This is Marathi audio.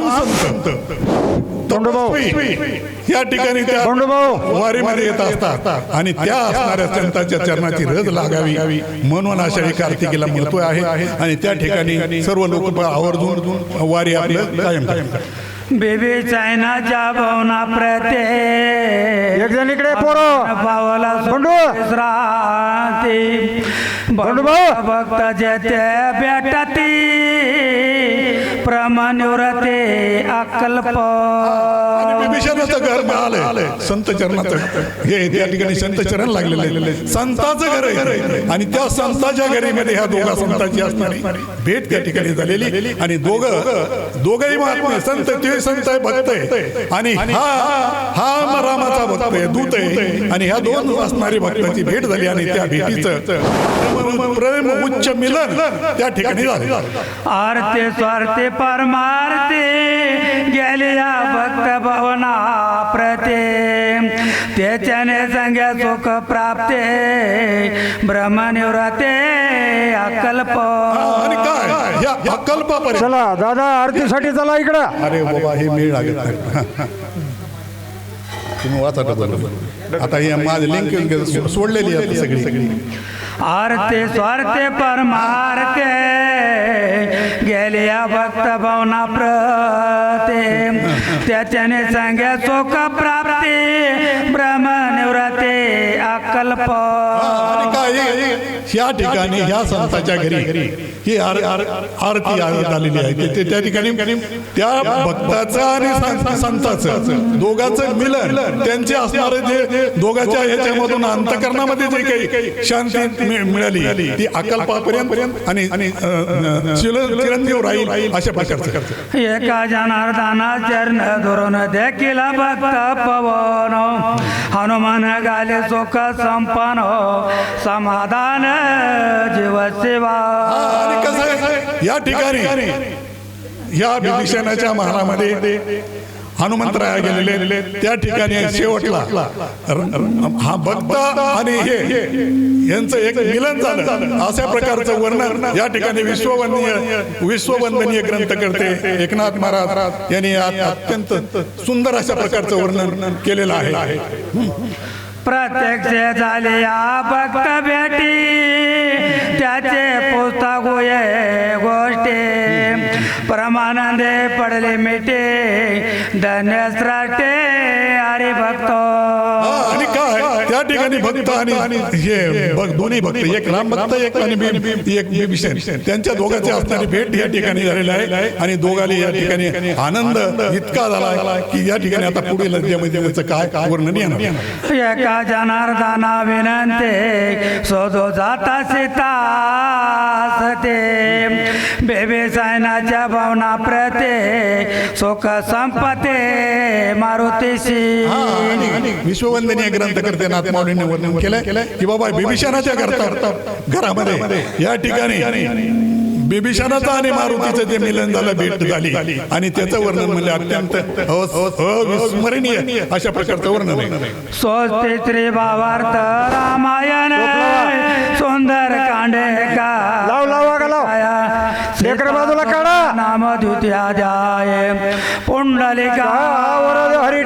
महान संत या ठिकाणी त्या. वारीमध्ये येत असतात. आणि त्या असणाऱ्या संतांच्या चरणाची रज लागावी. म्हणून आषाढी कार्तिकीला महत्त्व आहे. आणि त्या ठिकाणी सर्व लोक आवर्जून वारी आपलं कायम करतात बेबी चायनाच्या भवना प्रते एक जण इकडे पोरं. पावला बंडू. राहते. भक्त जेते भेटती. प्रमाणिव्रते अकल्प. आणि घर मिळालंय संत चरणाचं हे त्या ठिकाणी संत चरण लागलेले संताचं घर आहे. आणि त्या संताच्या घरीमध्ये ह्या दोघा संतांची असणारी भेट त्या ठिकाणी झालेली. आणि दोघं दोघही महात्मा संत ते संत आहे भक्त आहे. आणि हा हा रामाचा भक्त आहे दूत आहे. आणि ह्या दोन असणारी भक्ताची भेट झाली आणि त्या भेटीचं प्रेम- प्रेम उच्च मिलन त्या ठिकाणी झाले. आरते स्वार्थे परमार्थे गेले या भक्त भवना प्रते त्याच्याने संग्या सुख प्राप्ते। ब्रह्मनिव्रते अकल्प। अकल्पापर्यंत चला दादा आरतीसाठी चला इकडं. अरे बाबा हे मेळ लागत नाही. तुम्ही वाचा डबल. आता हे माझे लिंक सोडलेली आहे आता सगळी. सगळी आरते स्वार्थे परमार्थे। गेले या भक्त भवना प्रते त्याच्याने संग्या सुख प्राप्ते ब्रह्मनिव्रते अकल्प. या ह्या ठिकाणी ह्या संताच्या घरी ही आर- आरती आलेली झालेली आहे. ते- त्या ठिकाणी त्या भक्ताचं आणि संताचं दोघांचं मिलन त्यांचे असणारे जे दोघांच्या ह्याच्यामधून अंतकरणामध्ये जे काही शांती मिळाली ती अकल्पापर्यंत आणि आणि चिरंजीव राहील अशा प्रकारचं. एका जनार्दना चरण धरून देखील भक्त पवन. हनुमान गाले सुख संपन्न समाधान जीव सेवा। कसं या ठिकाणी या विभीषणाच्या महालामध्ये हनुमंतराया गेलेले. त्या ठिकाणी शेवटला हा भक्त आणि हे. यांचं एक मिलन झालं. अशा प्रकारचं वर्णन या ठिकाणी विश्ववंदनीय विश्ववंदनीय ग्रंथ करते एकनाथ महाराज यांनी अत्यंत सुंदर अशा प्रकारचं वर्णन केलेलं आहे. प्रत्यक्ष झाले या भक्त भेटी. त्याचे पुस्तक प्रमानंदे पडले मिटे धन्य श्राटे हरी भक्त. आणि काय? त्या ठिकाणी भक्त आणि हे भक्त दोन्ही भक्त एक राम भक्त एक आणि एक विभीषण. त्यांच्या दोघांची असणारी भेट या ठिकाणी झालेली आहे. आणि दोघांनी या ठिकाणी आनंद इतका झाला की या ठिकाणी आता पुढील अध्यायामध्ये त्याचं काय काय वर्णन येणार. एका जनार्दना विनंते शोधो जाता सीता सते बेबे सायनाच्या भावना प्रते सुख संपते मारुतीशी. हा, विश्ववंदनीय ग्रंथ करते नाथ माऊलीने वर्णन केलंय की बाबा बिभीषणाच्या करता घरामध्ये या ठिकाणी बिभीषणाचं आणि मारुतीचं जे मिलन झालं भेट झाली. आणि त्याचं वर्णन म्हणजे अत्यंत अविस्मरणीय अशा प्रकारचं वर्णन आहे. स्वस्ति श्री भावार्थ रामायण सुंदर कांडे लेकर बाजूला काढा. नाम द्युत्या द्याय पुंडलिका वरद हरी